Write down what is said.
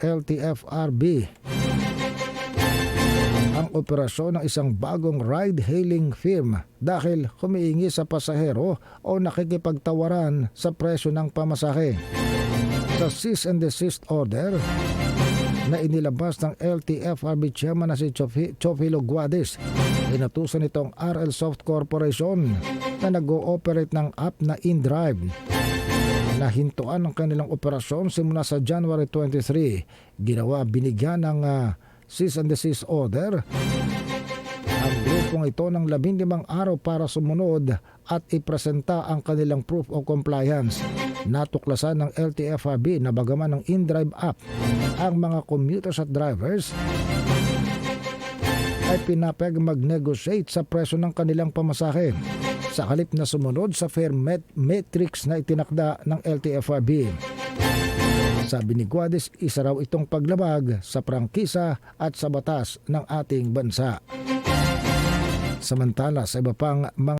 LTFRB ang operasyon ng isang bagong ride-hailing firm dahil humiingi sa pasahero o nakikipagtawaran sa presyo ng pamasahe. Sa cease and desist order na inilabas ng LTFRB chairman na si Chofi- Chofilo Guades, inutusan itong RL Soft Corporation na nag-ooperate ng app na InDrive nahintuan ang kanilang operasyon simula sa January 23. Ginawa binigyan ng ah, cease and desist order ang grupong ito ng labindimang araw para sumunod at ipresenta ang kanilang proof of compliance. Natuklasan ng LTFRB na bagaman ng InDrive app ang mga commuters at drivers ay pinapag mag-negotiate sa presyo ng kanilang pamasahe sa halip na sumunod sa fair met- metrics na itinakda ng LTFRB. Sabi ni Guades, isa raw itong paglabag sa prangkisa at sa batas ng ating bansa. Samantala sa iba pang mga